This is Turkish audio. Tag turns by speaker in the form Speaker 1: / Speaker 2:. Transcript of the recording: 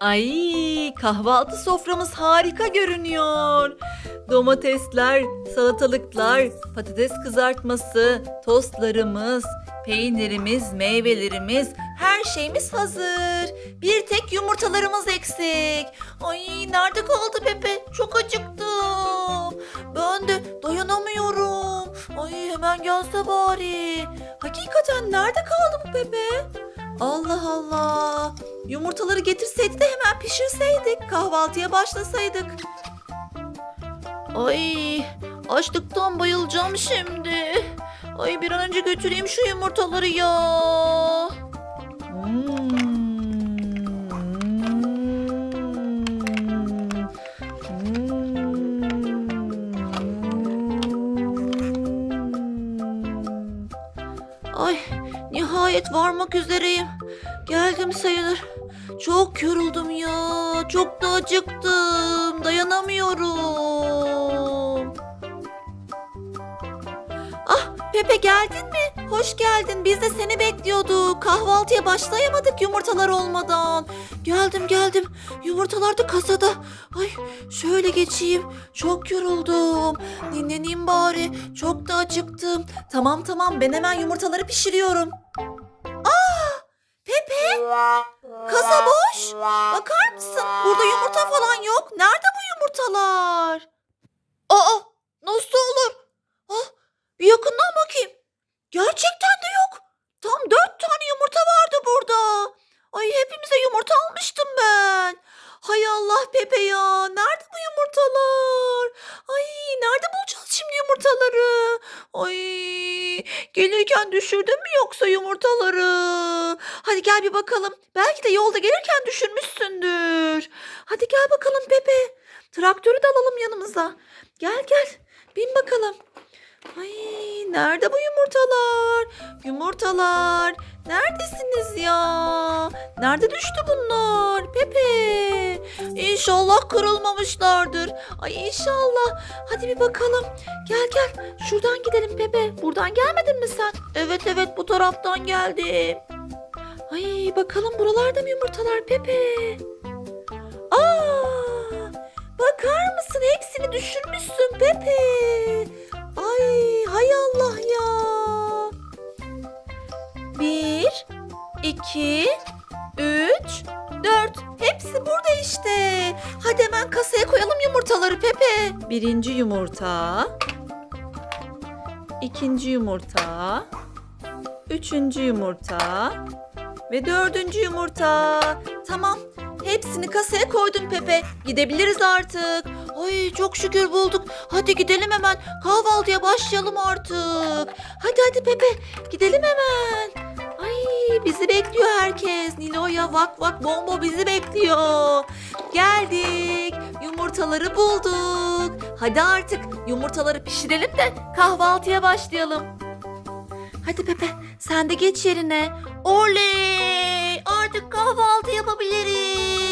Speaker 1: Ay kahvaltı soframız harika görünüyor. Domatesler, salatalıklar, patates kızartması, tostlarımız, peynirimiz, meyvelerimiz, her şeyimiz hazır. Bir tek yumurtalarımız eksik. Ay nerede kaldı Pepe? Çok acıktım. Ben de dayanamıyorum. Ay hemen gelse bari. Hakikaten nerede kaldı bu Pepe? Allah Allah. Yumurtaları getirseydi de hemen pişirseydik. Kahvaltıya başlasaydık. Ay açlıktan bayılacağım şimdi. Ay bir an önce götüreyim şu yumurtaları ya. Ay nihayet varmak üzereyim. Geldim sayılır. Çok yoruldum ya. Çok da acıktım. Dayanamıyorum. Ah Pepe geldin mi? Hoş geldin. Biz de seni bekliyorduk. Kahvaltıya başlayamadık yumurtalar olmadan. Geldim geldim. Yumurtalar da kasada. Ay şöyle geçeyim. Çok yoruldum. Dinleneyim bari. Çok da acıktım. Tamam tamam ben hemen yumurtaları pişiriyorum. Kasa boş. Bakar mısın? Burada yumurta falan yok. Nerede bu yumurtalar? Aa nasıl olur? Ah bir yakından bakayım. Gerçekten de yok. Tam dört tane yumurta vardı burada. Ay hepimize yumurta almıştım ben. Hay Allah Pepe ya. Nerede bu yumurtalar? Ay nerede bulacağız şimdi yumurtaları? Gelirken düşürdün mü yoksa yumurtaları? Hadi gel bir bakalım. Belki de yolda gelirken düşürmüşsündür. Hadi gel bakalım Pepe. Traktörü de alalım yanımıza. Gel gel. Bin bakalım. Ay nerede bu yumurtalar? Yumurtalar. Neredesiniz ya? Nerede düştü bunlar? Pepe. İnşallah kırılmamışlardır. Ay inşallah. Hadi bir bakalım. Gel gel. Şuradan gidelim Pepe. Buradan gelmedin mi sen? Evet evet bu taraftan geldim. Ay bakalım buralarda mı yumurtalar Pepe? Aa! Bakar mısın? Hepsini düşürmüşsün Pepe. Ay hay Allah ya. Bir, iki, üç, dört. Hepsi burada işte. Hadi hemen kasaya koyalım yumurtaları Pepe. Birinci yumurta. ikinci yumurta. Üçüncü yumurta. Ve dördüncü yumurta. Tamam. Hepsini kasaya koydum Pepe. Gidebiliriz artık. Ay çok şükür bulduk. Hadi gidelim hemen. Kahvaltıya başlayalım artık. Hadi hadi Pepe. Gidelim hemen. Ay bizi bekliyor herkes. Nilo'ya vak vak bombo bizi bekliyor. Geldik. Yumurtaları bulduk. Hadi artık yumurtaları pişirelim de kahvaltıya başlayalım. Hadi Pepe sen de geç yerine. Oley! Artık kahvaltı yapabiliriz.